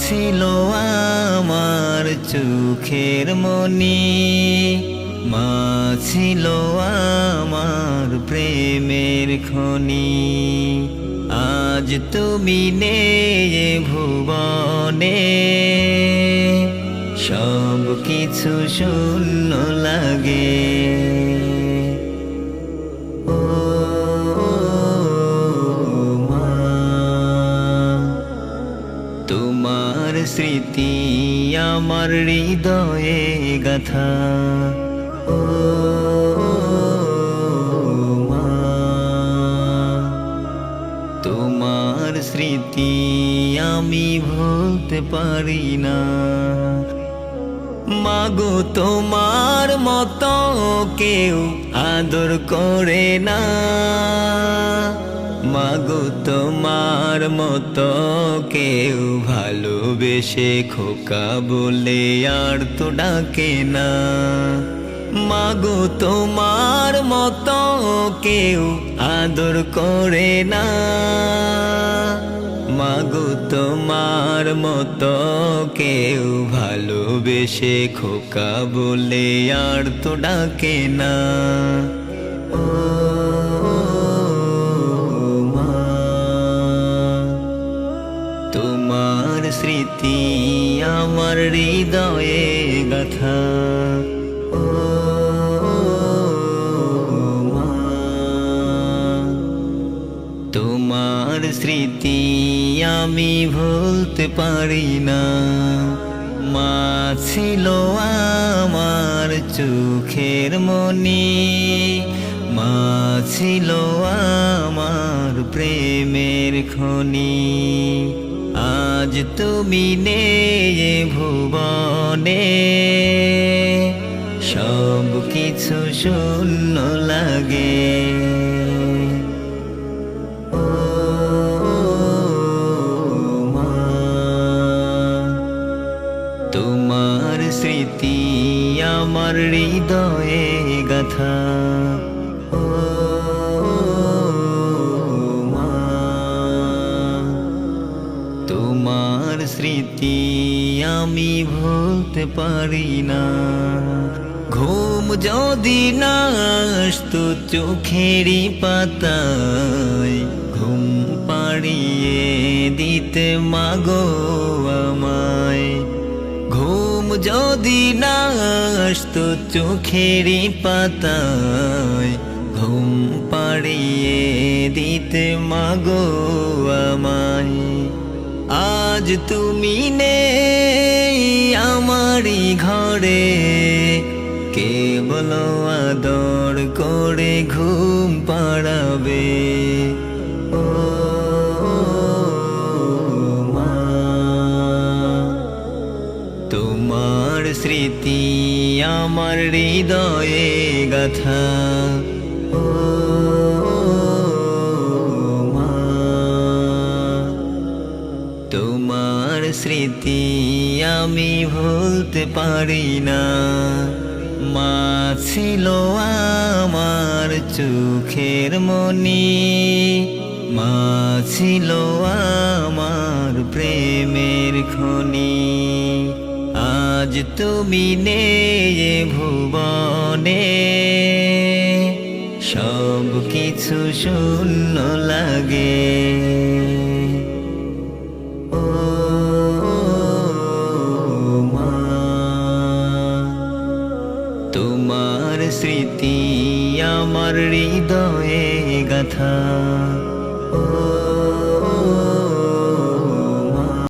ছিল আমার চোখের মনি। মা ছিল আমার প্রেমের খনি। আজ তুমি নে ভুবনে। সব কিছু শূন্য লাগে। ও স্মৃতি আমার হৃদয়ে গাথা। ও মা, তোমার স্মৃতি আমি ভুলতে পারি না। মাগো, তোমার মতো কেউ আদর করে না। মাগো তোমার মতো কেউ ভালোবেসে খোকা বলে আর তো ডাকে না। মাগো তোমার মতো কেউ আদর করে না। মাগো তোমার মতো কেউ ভালোবেসে খোকা বলে আর তো ডাকে না। ও তোমার স্মৃতি, আমার হৃদয়ে গাথা। তোমার স্মৃতি আমি ভুলতে পারি না। মা ছিল আমার চোখের মনি মা ছিল আমার প্রেমের খনি। আজ তুমি নেই ভুবনে। সব কিছু শূন্য লাগে। তোমার স্মৃতি আমার হৃদয়ে গাথা। ও স্মৃতি আমি ভুলতে পারি না। ঘুম যদি না আসতো চোখেরই পাতায় ঘুম পাড়িয়ে দিতে মাগো আমায়। ঘুম যদি না আসতো চোখেরই পাতায় ঘুম পাড়িয়ে দিতে মাগো আমায়। আজ তুমি নেই আমারই ঘরে। কেবল আদর করে ঘুম পাড়াবে। ও মা, তোমার স্মৃতি আমার হৃদয়ে গাথা। ও স্মৃতি আমি ভুলতে পারি না। মা ছিল আমার চোখের মনি মা ছিল আমার প্রেমের খনি। আজ তুমি নেই ভুবনে। সব কিছু শূন্য লাগে। স্মৃতি আমার হৃদয়ে গাথা। ও